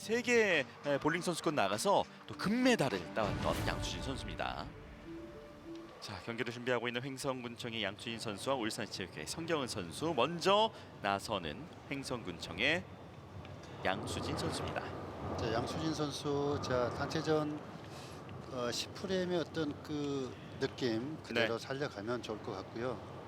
세계 볼링 선수권 나가서 또 금메달을 따왔던 양수진 선수입니다. 자 경기를 준비하고 있는 횡성군청의 양수진 선수와 울산체육회 성경은 선수 먼저 나서는 횡성군청의 양수진 선수입니다. 자, 양수진 선수 자 단체전 어, 10프레임의 어떤 그 느낌 그대로 네. 살려가면 좋을 것 같고요.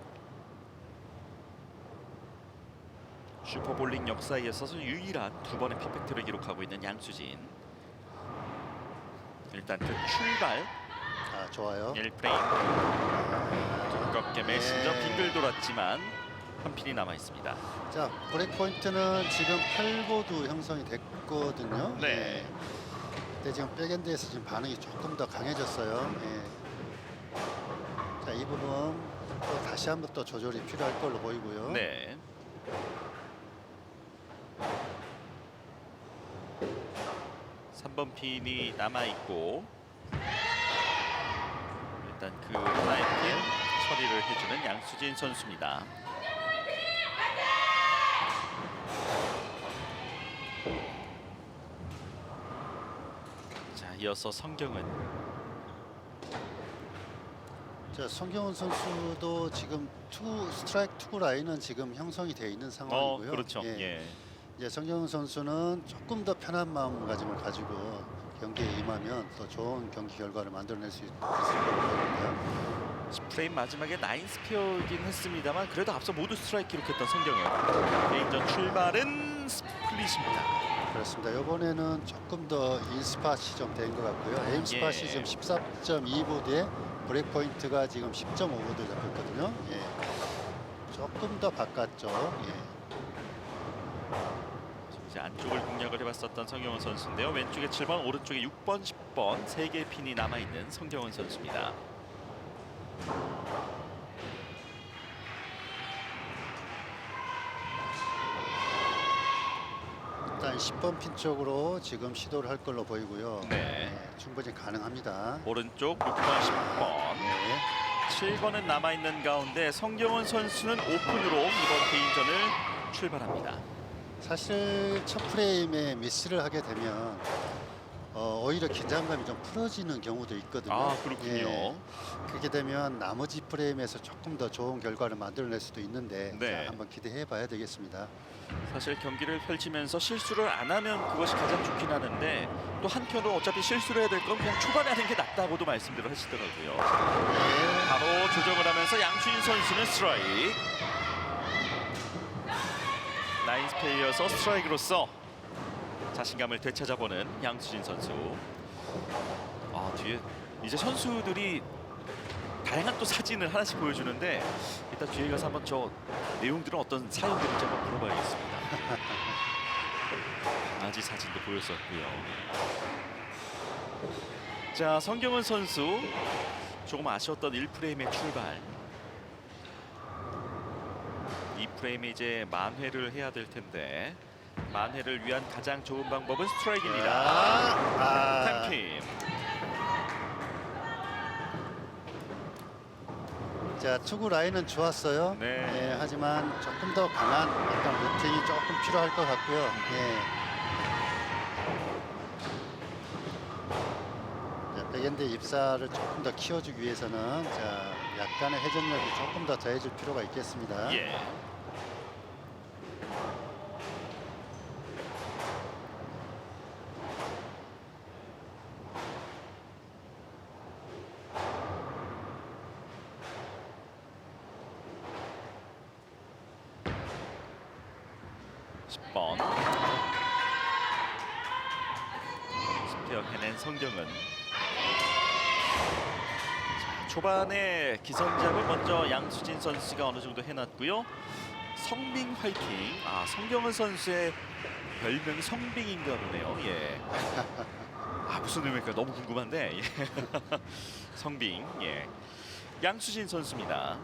슈퍼볼링 역사에 있어서 유일한 두 번의 퍼펙트를 기록하고 있는 양수진. 일단 그 출발 아 좋아요. 1프레임 두껍게 메신저 네. 빙글 돌았지만 한 핀이 남아 있습니다. 자 브레이크 포인트는 지금 8보드 형성이 됐거든요. 네. 예. 근데 지금 백엔드에서 지금 반응이 조금 더 강해졌어요. 예. 자 이 부분 또 다시 한번 또 조절이 필요할 걸로 보이고요. 네. 삼번 핀이 남아 있고 일단 그 하나의 핀 처리를 해주는 양수진 선수입니다. 자 이어서 성경은 자 성경훈 선수도 지금 투 스트라이크 투구 라인은 지금 형성이 되어 있는 어 상황이고요. 그렇죠. 예. 예. 이제 성경훈 선수는 조금 더 편한 마음가짐을 가지고 경기에 임하면 더 좋은 경기 결과를 만들어낼 수 있- 있을 거라고 보는데요. 프레임 마지막에 나인 스피어이긴 했습니다만 그래도 앞서 모두 스트라이크 기록했던 성경은 개인전 출발은 스플릿입니다. 그렇습니다. 이번에는 조금 더 인스팟이 좀 된 것 같고요. 에임 스팟이 예. 지금 14.2보드에 브레이크 포인트가 지금 10.5보드 잡혔거든요. 예. 조금 더 바꿨죠. 예. 이제 안쪽을 공략을 해봤었던 성경원 선수인데요. 왼쪽에 7번, 오른쪽에 6번, 10번 세 개의 핀이 남아 있는 성경원 선수입니다. 일단 10번 핀 쪽으로 지금 시도를 할 걸로 보이고요. 네. 예, 충분히 가능합니다. 오른쪽 6번, 10번, 네. 7번은 남아 있는 가운데 성경원 선수는 오픈으로 이번 개인전을 출발합니다. 사실 첫 프레임에 미스를 하게 되면 어, 오히려 긴장감이 좀 풀어지는 경우도 있거든요. 아 그렇군요. 예. 그렇게 되면 나머지 프레임에서 조금 더 좋은 결과를 만들어낼 수도 있는데 네. 자, 한번 기대해 봐야 되겠습니다. 사실 경기를 펼치면서 실수를 안 하면 그것이 가장 좋긴 하는데 또 한편으로 어차피 실수를 해야 될 건 그냥 초반에 하는 게 낫다고도 말씀들을 하시더라고요. 네. 바로 조정을 하면서 양수인 선수는 스트라이크. 나인 스페이어서 스트라이크로서 자신감을 되찾아보는 양수진 선수. 아 뒤에 이제 선수들이 다양한 또 사진을 하나씩 보여주는데 일단 뒤에 가서 한번 저 내용들은 어떤 사연들인지 한번 물어봐야겠습니다. 아지 사진도 보였었고요. 자 성경은 선수 조금 아쉬웠던 1프레임의 출발 2 프레임에 이제 만회를 해야 될 텐데 만회를 위한 가장 좋은 방법은 스트라이크입니다 아, 템핀 자 투구 라인은 좋았어요. 네. 예, 하지만 조금 더 강한 어떤 루팅이 조금 필요할 것 같고요. 예. 자, 백엔드 입사를 조금 더 키워주기 위해서는 자 약간의 회전력이 조금 더 더해질 필요가 있겠습니다. 예. (10번) 스페어 해낸 성경은 자, 초반에 기선작을 먼저 양수진 선수가 어느 정도 해놨고요. 성빙 화이팅. 아 성경은 선수의 별명이 성빙인가 보네요. 예. 아 무슨 의미일까 너무 궁금한데. 예. 성빙. 예. 양수진 선수입니다.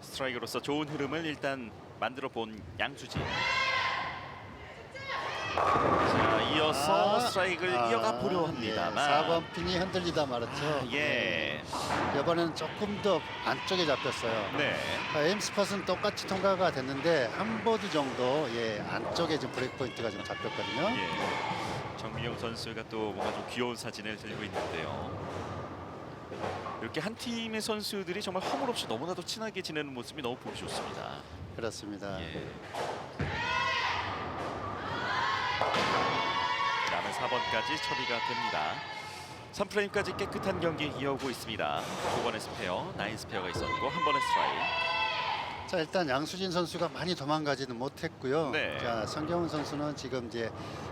스트라이크로서 좋은 흐름을 일단 만들어 본 양수진. 자 이어서 스트라이크를 이어가 보려 합니다만. 예, 4번 핀이 흔들리다 말았죠. 아, 예. 이번에는 조금 더 안쪽에 잡혔어요. 네. 아, 에임스팟은 똑같이 통과가 됐는데 한 보드 정도 예, 안쪽에 지금 브레이크 포인트가 지금 잡혔거든요. 예. 정민영 선수가 또 뭔가 좀 귀여운 사진을 들고 있는데요. 이렇게 한 팀의 선수들이 정말 허물 없이 너무나도 친하게 지내는 모습이 너무 보기 좋습니다. 그렇습니다. 예. 남은 4번까지 처리가 됩니다. 3프레임까지 깨끗한 경기 이어오고 있습니다. 두 번의 스페어, 나인 스페어가 있었고 한 번의 스트라이크. 자 일단 양수진 선수가 많이 도망가지는 못했고요. 네. 자 성경훈 선수는 지금 이제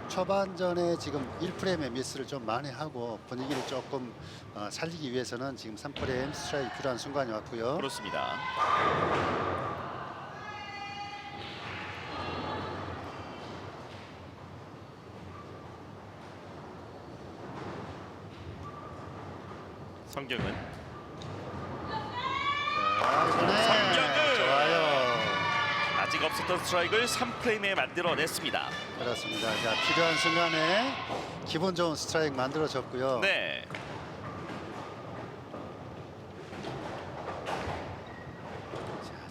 초반전에 지금 1프레임의 미스를 좀 많이 하고 분위기를 조금 어, 살리기 위해서는 지금 3프레임 스트라이크 필요한 순간이 왔고요. 그렇습니다. 성경은! 좋아요. 아직 없었던 스트라이크를 3프레임에 만들어냈습니다. 그렇습니다. 자 필요한 순간에 기분 좋은 스트라이크 만들어졌고요. 네.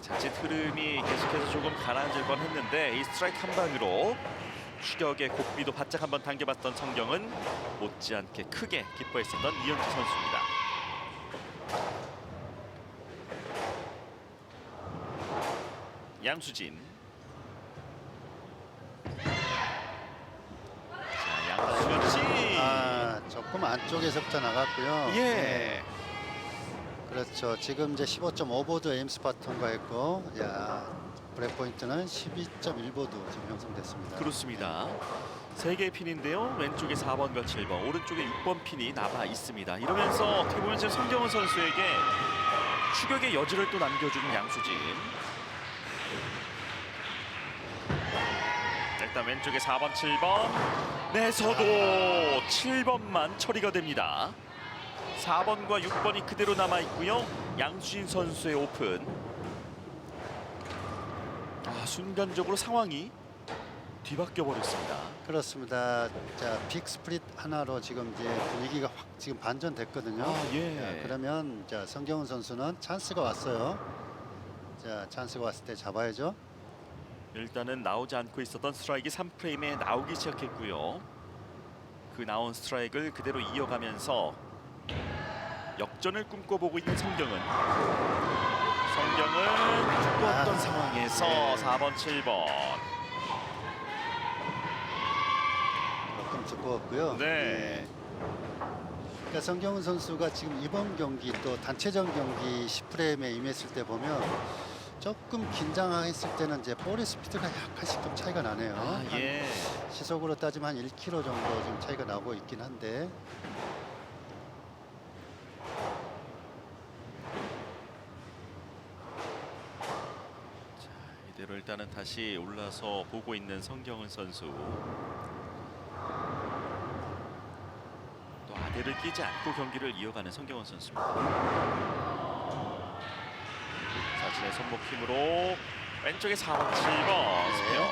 자, 자칫 흐름이 계속해서 조금 가라앉을 뻔했는데 이 스트라이크 한 방으로 추격의 고삐도 바짝 한번 당겨봤던 성경은 못지않게 크게 기뻐했었던 이현주 선수입니다. 양수진. 자, 양수진. 아 조금 안쪽에서부터 나갔고요. 예. 네, 그렇죠. 지금 이제 15.5보드 에임스팟 통과했고, 야 브레이크 포인트는 12.1보드 지금 형성됐습니다. 그렇습니다. 세 개의 핀인데요. 왼쪽에 4번과 7번, 오른쪽에 6번 핀이 남아 있습니다. 이러면서 어떻게 보면 지금 성경훈 선수에게 추격의 여지를 또 남겨주는 양수진. 일단 왼쪽에 4번, 7번 내서도 7번만 처리가 됩니다. 4번과 6번이 그대로 남아 있고요. 양수진 선수의 오픈. 아 순간적으로 상황이 뒤바뀌어 버렸습니다. 그렇습니다. 자, 빅 스프릿 하나로 지금 이제 분위기가 확 지금 반전됐거든요. 아, 예. 자, 그러면 자 성경훈 선수는 찬스가 왔어요. 자, 찬스가 왔을 때 잡아야죠. 일단은 나오지 않고 있었던 스트라이크 3프레임에 나오기 시작했고요. 그 나온 스트라이크를 그대로 이어가면서 역전을 꿈꿔보고 있는 성경은 성경은 두꺼웠던 아, 상황에서 네. 4번, 7번 조금 두꺼웠고요. 네. 예. 그러니까 성경훈 선수가 지금 이번 경기 또 단체전 경기 10프레임에 임했을 때 보면 조금 긴장했을 때는 이제 볼의 스피드가 약간씩 좀 차이가 나네요. 아, 한 예. 시속으로 따지면 한 1km 정도 좀 차이가 나고 있긴 한데 이대로 일단은 다시 올라서 보고 있는 성경은 선수 또 아대를 끼지 않고 경기를 이어가는 성경은 선수입니다 자신의 손목 힘으로 왼쪽에 4번 7번 스페어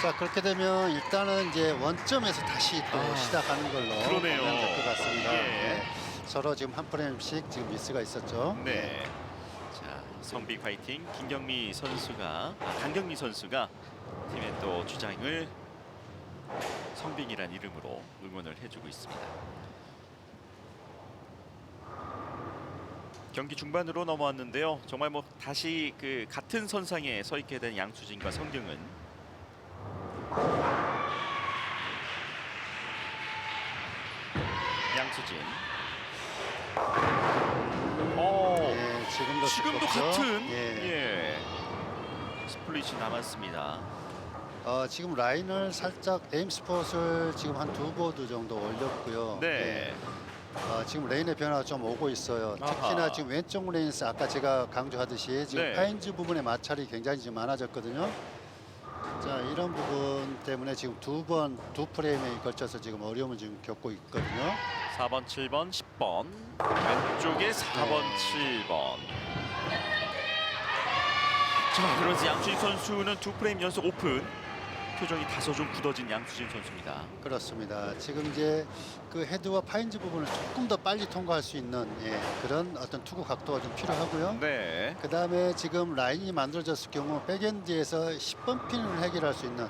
자 그렇게 되면 일단은 이제 원점에서 다시 또 아, 시작하는 걸로 그러네요. 보면 될것 같습니다. 예. 네. 서로 지금 한 프레임씩 지금 미스가 있었죠. 네. 자, 성빅 파이팅 김경미 선수가 아, 강경미 선수가 팀의 또 주장을 성빅이란 이름으로 응원을 해주고 있습니다. 경기 중반으로 넘어왔는데요. 정말 뭐 다시 그 같은 선상에 서 있게 된 양수진과 성경은 양수진. 오. 예, 지금도 지금도 두껍죠? 같은 예. 예. 스플릿이 남았습니다. 어, 지금 라인을 살짝 에임 스폿을 지금 한 두 보드 정도 올렸고요. 네. 예. 어, 지금 레인의 변화가 좀 오고 있어요. 아하. 특히나 지금 왼쪽 레인스 아까 제가 강조하듯이 지금 네. 파인즈 부분의 마찰이 굉장히 지금 많아졌거든요. 자 이런 부분 때문에 지금 두 번 두 프레임에 걸쳐서 지금 어려움을 지금 겪고 있거든요. 4번, 7번, 10번. 왼쪽에 4번, 네. 7번. 자, 그러면서 양준희 선수는 두 프레임 연속 오픈. 표정이 다소 좀 굳어진 양수진 선수입니다. 그렇습니다. 지금 이제 그 헤드와 파인즈 부분을 조금 더 빨리 통과할 수 있는 예, 그런 어떤 투구 각도가 좀 필요하고요. 네. 그 다음에 지금 라인이 만들어졌을 경우 백엔드에서 10번 핀을 해결할 수 있는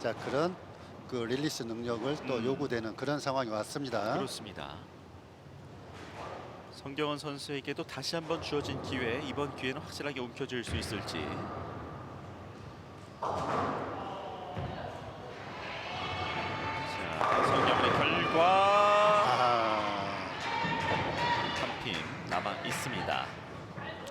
자 그런 그 릴리스 능력을 또 음. 요구되는 그런 상황이 왔습니다. 그렇습니다. 성경원 선수에게도 다시 한번 주어진 기회 이번 기회는 확실하게 움켜쥘 수 있을지. 자, 성경원의 결과 아, 한핀 남아 있습니다.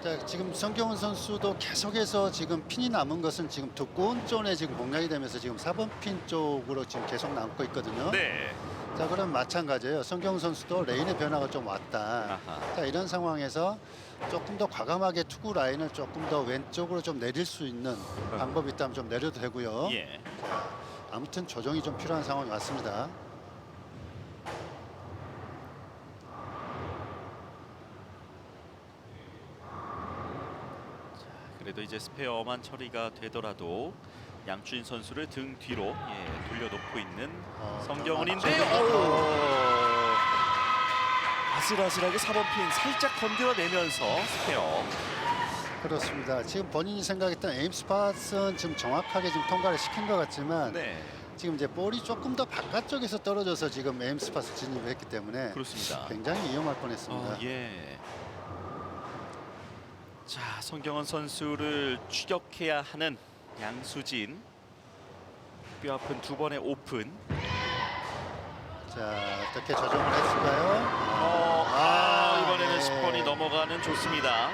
자 지금 성경훈 선수도 계속해서 지금 핀이 남은 것은 지금 두꺼운 존에 지금 공략이 되면서 지금 4번 핀 쪽으로 지금 계속 남고 있거든요. 네. 자 그럼 마찬가지예요. 성경훈 선수도 레인의 변화가 좀 왔다. 아하. 자 이런 상황에서 조금 더 과감하게 투구 라인을 조금 더 왼쪽으로 좀 내릴 수 있는 방법이 있다면 좀 내려도 되고요. 예. 아무튼 조정이 좀 필요한 상황이 왔습니다. 그래도 이제 스페어만 처리가 되더라도 양준 선수를 등 뒤로 예, 돌려놓고 있는 어, 성경은인데 아, 오! 아슬아슬하게 4번 핀 살짝 건드려내면서 스페어 그렇습니다. 지금 본인이 생각했던 에임 스팟은 지금 정확하게 지금 통과를 시킨 것 같지만 네 지금 이제 볼이 조금 더 바깥쪽에서 떨어져서 지금 에임 스팟을 진입했기 때문에 그렇습니다. 굉장히 위험할 뻔했습니다. 어, 예. 자 성경원 선수를 추격해야 하는 양수진 뼈아픈 두 번의 오픈 자 어떻게 조정을 했을까요? 어, 아, 이번에는 네. 10번이 넘어가는 좋습니다.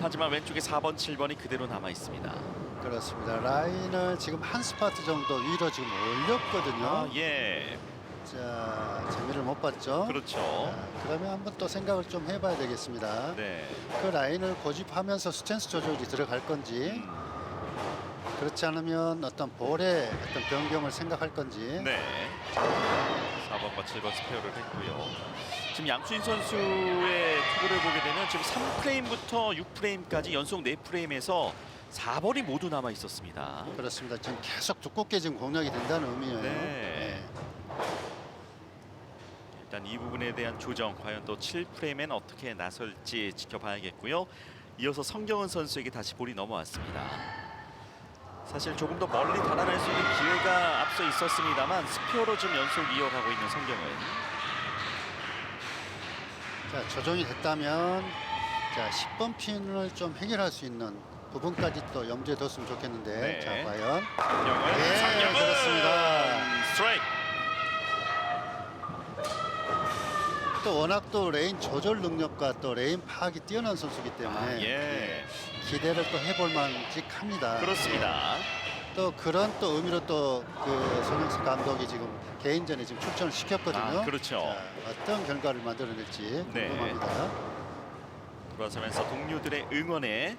하지만 왼쪽에 4번, 7번이 그대로 남아 있습니다. 그렇습니다. 라인을 지금 한 스파트 정도 위로 지금 올렸거든요. 아, 예. 자 재미를 못 봤죠. 그렇죠. 자, 그러면 한번 또 생각을 좀 해봐야 되겠습니다. 네. 그 라인을 고집하면서 스탠스 조절이 들어갈 건지 음, 그렇지 않으면 어떤 볼의 어떤 변경을 생각할 건지 네. 4번과 7번 스페어를 했고요. 지금 양수인 선수의 투구를 보게 되면 지금 3프레임부터 6프레임까지 연속 4프레임에서 4번이 모두 남아 있었습니다. 그렇습니다. 지금 계속 두껍게 지금 공략이 된다는 의미예요. 네. 일단 이 부분에 대한 조정 과연 또 7프레임엔 어떻게 나설지 지켜봐야겠고요. 이어서 성경은 선수에게 다시 볼이 넘어왔습니다. 사실 조금 더 멀리 달아날 수 있는 기회가 앞서 있었습니다만 스피어로 좀 연속 이어가고 있는 성경은 자 조정이 됐다면 자 10번 핀을 좀 해결할 수 있는 부분까지 또 염두에 뒀으면 좋겠는데 네. 자 과연 성경은 예, 성경은 그렇습니다. 스트라이크 또 워낙 또 레인 조절 능력과 또 레인 파악이 뛰어난 선수기 때문에 아, 예 기대를 또 해볼 만직합니다. 그렇습니다. 또 그런 또 의미로 또그 손영석 감독이 지금 개인전에 지금 출전을 시켰거든요. 아, 그렇죠. 자, 어떤 결과를 만들어낼지 네. 궁금합니다. 돌아서면서 동료들의 응원에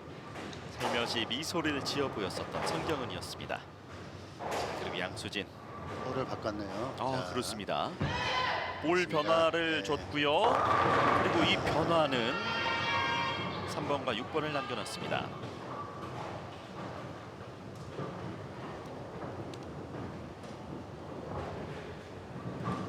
살며시 미소를 지어 보였었던 성경은이었습니다. 자, 그리고 양수진 볼을 바꿨네요. 아 자, 그렇습니다. 볼. 변화를 네. 줬고요. 그리고 이 변화는 3번과 6번을 남겨놨습니다.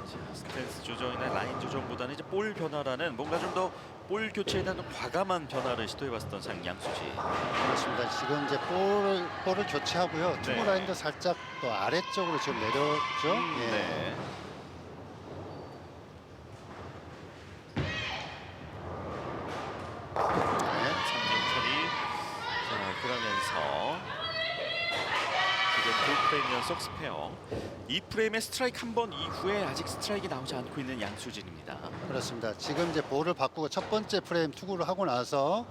자, 스탠스 조정이나 라인 조정보다는 이제 볼 변화라는 뭔가 좀 더 볼 교체에 대한 과감한 변화를 시도해봤던 상 양수지. 그렇습니다. 지금 이제 볼을 볼을 교체하고요. 투구 네. 라인도 살짝 또 아래쪽으로 지금 내렸죠. 음, 예. 네. 네. 삼진 처리. 자 그러면서 지금 두 프레임 연속 스페어. 이 프레임의 스트라이크 한 번 이후에 아직 스트라이크 나오지 않고 있는 양수진입니다. 그렇습니다. 지금 이제 볼을 바꾸고 첫 번째 프레임 투구를 하고 나서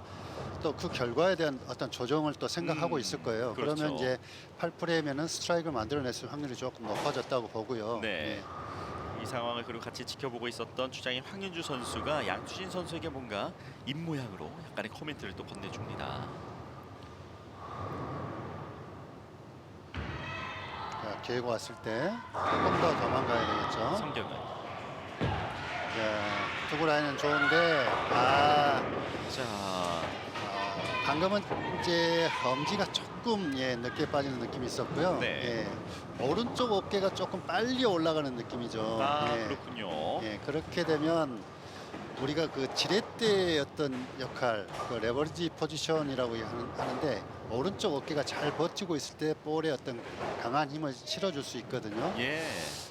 또 그 결과에 대한 어떤 조정을 또 생각하고 음, 있을 거예요. 그러 그렇죠. 면 이제 8프레임에는 스트라이크를 만들어냈을 확률이 조금 높아졌다고 보고요. 네. 이 상황을 그리고 같이 지켜보고 있었던 주장인 황윤주 선수가 양수진 선수에게 뭔가 입 모양으로 약간의 코멘트를 또 건네줍니다. 자, 기회가 왔을 때 조금 더 도망가야 되겠죠. 성경은 자, 투구 라인은 좋은데 아, 자아 방금은 이제 엄지가 조금 예, 늦게 빠지는 느낌이 있었고요. 네. 예, 오른쪽 어깨가 조금 빨리 올라가는 느낌이죠. 아 예. 그렇군요. 예, 그렇게 되면 우리가 그 지렛대의 어떤 역할, 그 레버리지 포지션이라고 하는, 하는데 오른쪽 어깨가 잘 버티고 있을 때 볼에 어떤 강한 힘을 실어줄 수 있거든요. 예.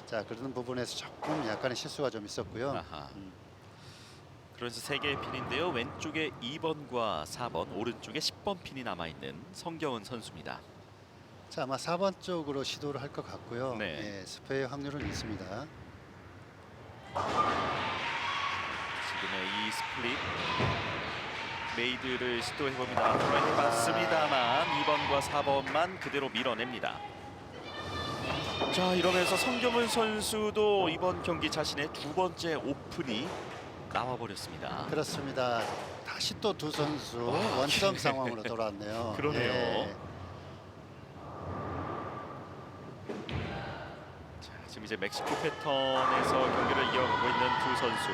자 그런 부분에서 조금 약간의 실수가 좀 있었고요. 아하. 음. 그래서 세 개의 핀인데요. 왼쪽에 2번과 4번, 오른쪽에 10번 핀이 남아 있는 성경은 선수입니다. 자 아마 4번 쪽으로 시도를 할 것 같고요. 네. 예, 스페의 확률은 있습니다. 지금의 이 스플릿 메이드를 시도해 봅니다. 트라이 맞습니다만 2번과 4번만 그대로 밀어냅니다. 자 이러면서 성경은 선수도 이번 경기 자신의 두 번째 오픈이 나와 버렸습니다. 그렇습니다. 다시 또 두 선수 아, 원점 예. 상황으로 돌아왔네요. 그러네요. 예. 자, 지금 이제 멕시코 패턴에서 경기를 이어가고 있는 두 선수.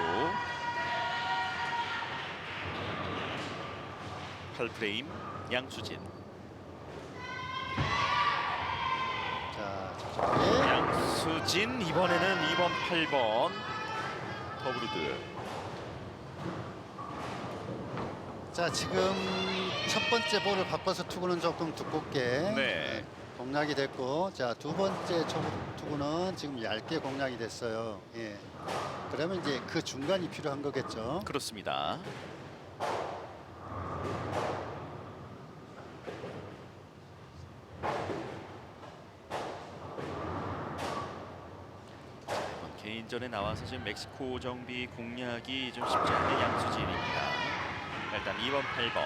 8프레임 양수진. 자 저쪽에 양수진 이번에는 2번 8번 더브루드. 자 지금 첫 번째 볼을 바꿔서 투구는 조금 두껍게 네. 예, 공략이 됐고 자 두 번째 초- 투구는 지금 얇게 공략이 됐어요. 예. 그러면 이제 그 중간이 필요한 거겠죠. 그렇습니다. 자, 개인전에 나와서 지금 멕시코 정비 공략이 좀 쉽지 않은 양수진입니다. 일단 2번, 8번.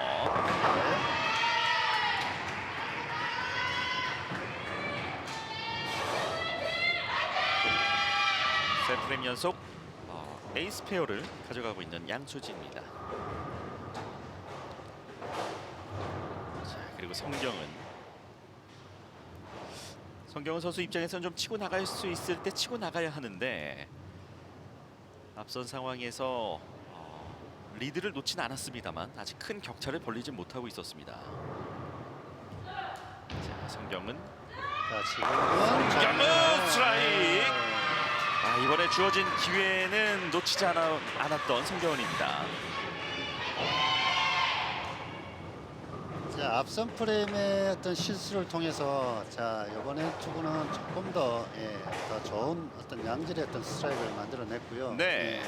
세 프레임 연속 어, 에이스 페어를 가져가고 있는 양수진입니다. 자 그리고 성경은 성경은 선수 입장에서는 좀 치고 나갈 수 있을 때 치고 나가야 하는데 앞선 상황에서 어, 리드를 놓진 않았습니다만 아직 큰 격차를 벌리지 못하고 있었습니다. 자 성경은 자 지금은 성경은 스트라이크! 네. 아, 이번에 주어진 기회는 놓치지 않아, 않았던 성경은입니다. 자 앞선 프레임의 어떤 실수를 통해서 자 이번에 투구는 조금 더, 예, 더 좋은 어떤 양질의 어떤 스트라이크를 만들어냈고요. 네. 예.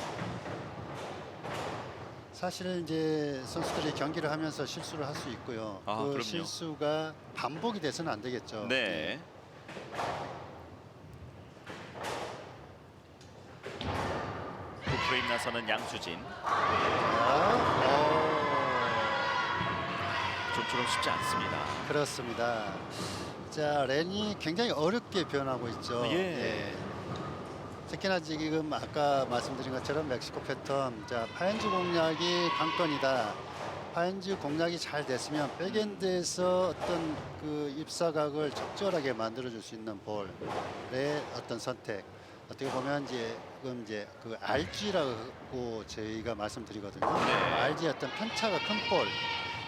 사실 이제 선수들이 경기를 하면서 실수를 할 수 있고요. 아, 그 그럼요. 실수가 반복이 돼서는 안 되겠죠. 네. 그 프레임 나서는 양수진. 자, 어, 좀처럼 쉽지 않습니다. 그렇습니다. 자 렌이 굉장히 어렵게 변하고 있죠. 예. 특히나 지금 아까 말씀드린 것처럼 멕시코 패턴, 자 파인즈 공략이 관건이다. 파인즈 공략이 잘 됐으면 백엔드에서 어떤 그 입사각을 적절하게 만들어줄 수 있는 볼의 어떤 선택. 어떻게 보면 이제 지금 이제 그 RG라고 저희가 말씀드리거든요. 네. RG 어떤 편차가 큰 볼.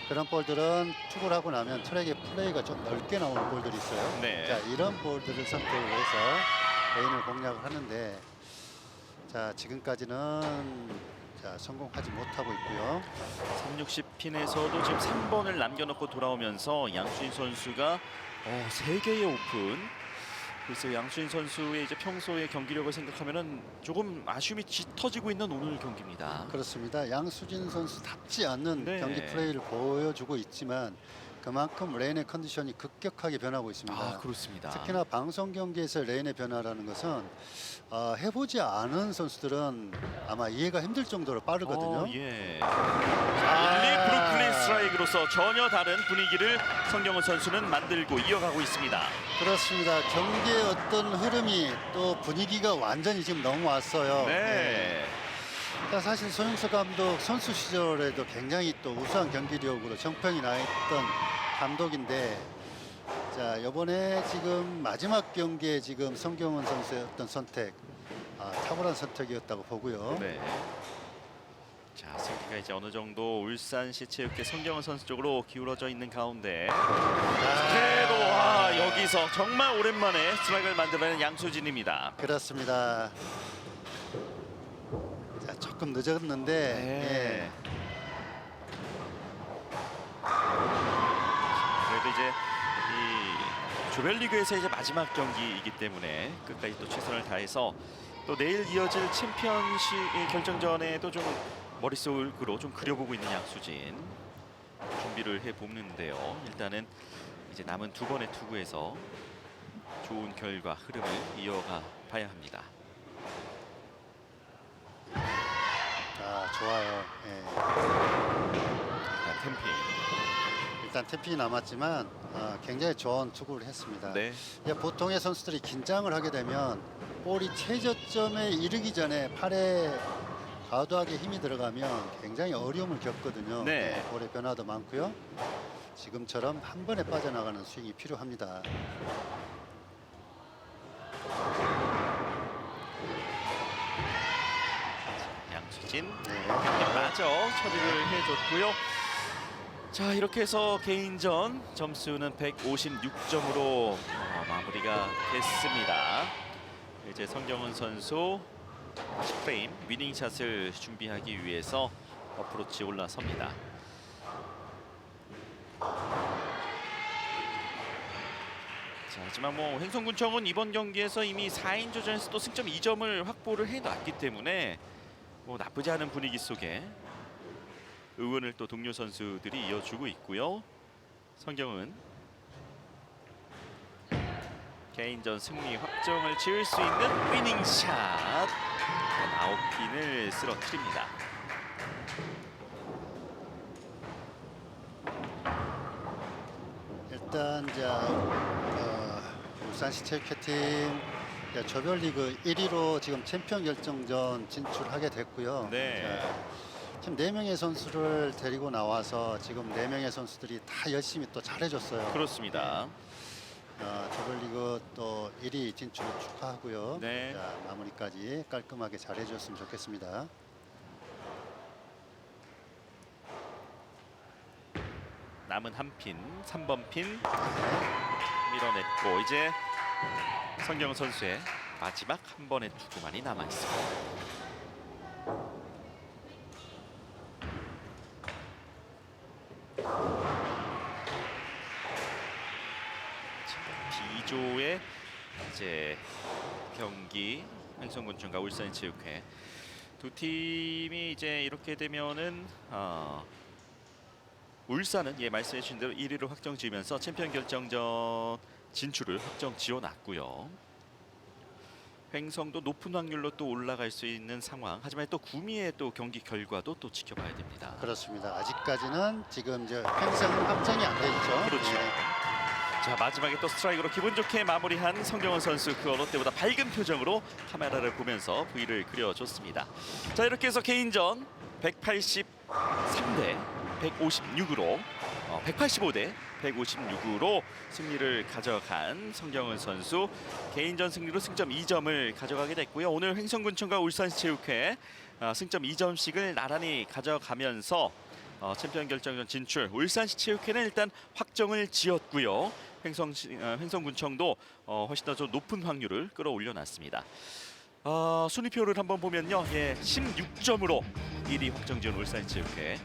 그런 볼들은 투구를 하고 나면 트랙의 플레이가 좀 넓게 나오는 볼들이 있어요. 네. 자 이런 볼들을 선택을 해서 레인을 공략을 하는데 자 지금까지는 자 성공하지 못하고 있고요. 360핀에서도 지금 3번을 남겨놓고 돌아오면서 양수인 선수가 어, 3개의 오픈. 글쎄 양수인 선수의 이제 평소의 경기력을 생각하면은 조금 아쉬움이 짙어지고 있는 오늘 경기입니다. 그렇습니다. 양수진 선수답지 않는 네. 경기 플레이를 보여주고 있지만 그만큼 레인의 컨디션이 급격하게 변하고 있습니다. 아 그렇습니다. 특히나 방송 경기에서 레인의 변화라는 것은 어, 해보지 않은 선수들은 아마 이해가 힘들 정도로 빠르거든요. 어, 예. 자, 1, 2 브루클린 스트라이크로서 전혀 다른 분위기를 성경훈 선수는 만들고 이어가고 있습니다. 그렇습니다. 경기의 어떤 흐름이 또 분위기가 완전히 지금 넘어왔어요. 네. 자, 사실 소영석 감독 선수 시절에도 굉장히 또 우수한 경기력으로 정평이 나 있던 감독인데 자 이번에 지금 마지막 경기에 지금 성경원 선수의 어떤 선택 아, 탁월한 선택이었다고 보고요. 네. 자, 승기가 이제 어느 정도 울산 시 체육회 성경원 선수 쪽으로 기울어져 있는 가운데 아, 그래도 와 여기서 정말 오랜만에 스트라이크를 만들어낸 양수진입니다. 그렇습니다. 자, 조금 늦었는데 네. 그래도 이제 이 조별리그에서 이제 마지막 경기이기 때문에 끝까지 또 최선을 다해서 또 내일 이어질 챔피언십 결정전에도 좀 머릿속으로 좀 그려보고 있는 양수진 준비를 해 봅는데요. 일단은 이제 남은 두 번의 투구에서 좋은 결과 흐름을 이어가 봐야 합니다. 예. 아, 좋아요. 예. 일단 템핑. 일단 태핑이 남았지만 아, 굉장히 좋은 투구를 했습니다. 네. 이제 보통의 선수들이 긴장을 하게 되면 볼이 최저점에 이르기 전에 팔에 과도하게 힘이 들어가면 굉장히 어려움을 겪거든요. 네. 볼의 변화도 많고요. 지금처럼 한 번에 빠져나가는 스윙이 필요합니다. 양수진 네. 마저 처리를 해줬고요. 자 이렇게 해서 개인전 점수는 156점으로 어, 마무리가 됐습니다. 이제 성경은 선수 10프레임 위닝샷을 준비하기 위해서 어프로치 올라섭니다. 자, 하지만 뭐 횡성군청은 이번 경기에서 이미 4인 조전에서 또 승점 2점을 확보를 해놨기 때문에 뭐 나쁘지 않은 분위기 속에 응원을 또 동료 선수들이 이어주고 있고요. 성경은 개인전 승리 확정을 지을 수 있는 위닝샷 아웃핀을 쓰러뜨립니다. 일단 이제 어, 울산시 체육회팀 이제 조별리그 1위로 지금 챔피언 결정전 진출하게 됐고요. 네. 자, 지금 네 명의 선수를 데리고 나와서 지금 네 명의 선수들이 다 열심히 또 잘해줬어요. 그렇습니다. 어, 조별리그 또 1위 진출 축하하고요. 네. 자, 마무리까지 깔끔하게 잘해줬으면 좋겠습니다. 남은 한 핀, 3번 핀 밀어냈고 이제 성경 선수의 마지막 한 번의 투구만이 남아 있습니다. B조의 이제 경기 횡성군청과 울산체육회 두 팀이 이제 이렇게 되면은 어, 울산은 예 말씀해 주신 대로 1위를 확정 지으면서 챔피언 결정전 진출을 확정 지어놨고요. 횡성도 높은 확률로 또 올라갈 수 있는 상황. 하지만 또 구미의 또 경기 결과도 또 지켜봐야 됩니다. 그렇습니다. 아직까지는 지금 이제 횡성은 확정이 안 돼 있죠. 그렇죠. 네. 자 마지막에 또 스트라이크로 기분 좋게 마무리한 성경원 선수 그 어느 때보다 밝은 표정으로 카메라를 보면서 V를 그려줬습니다. 자 이렇게 해서 개인전 183대 156으로 어, 185대 156으로 승리를 가져간 성경은 선수 개인전 승리로 승점 2점을 가져가게 됐고요. 오늘 횡성군청과 울산체육회 어, 승점 2점씩을 나란히 가져가면서 어, 챔피언 결정전 진출 울산시 체육회는 일단 확정을 지었고요. 횡성 어, 횡성군청도 어, 훨씬 더 좀 높은 확률을 끌어올려 놨습니다. 어, 순위표를 한번 보면요, 예, 16점으로 1위 확정지은 울산 체육회,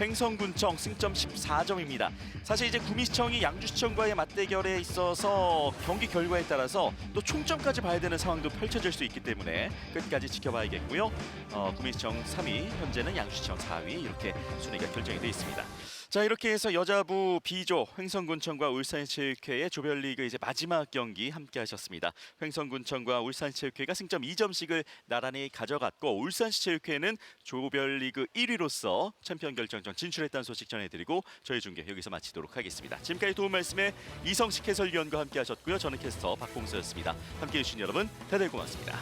횡성군청 승점 14점입니다. 사실 이제 구미시청이 양주시청과의 맞대결에 있어서 경기 결과에 따라서 또 총점까지 봐야 되는 상황도 펼쳐질 수 있기 때문에 끝까지 지켜봐야겠고요. 어, 구미시청 3위, 현재는 양주시청 4위 이렇게 순위가 결정이 되어 있습니다. 자 이렇게 해서 여자부 B조 횡성군청과 울산체육회의 조별리그 이제 마지막 경기 함께 하셨습니다. 횡성군청과 울산체육회가 승점 2점씩을 나란히 가져갔고 울산시체육회는 조별리그 1위로서 챔피언 결정전 진출했다는 소식 전해드리고 저희 중계 여기서 마치도록 하겠습니다. 지금까지 도움 말씀에 이성식 해설위원과 함께 하셨고요. 저는 캐스터 박봉서였습니다. 함께해 주신 여러분 대단히 고맙습니다.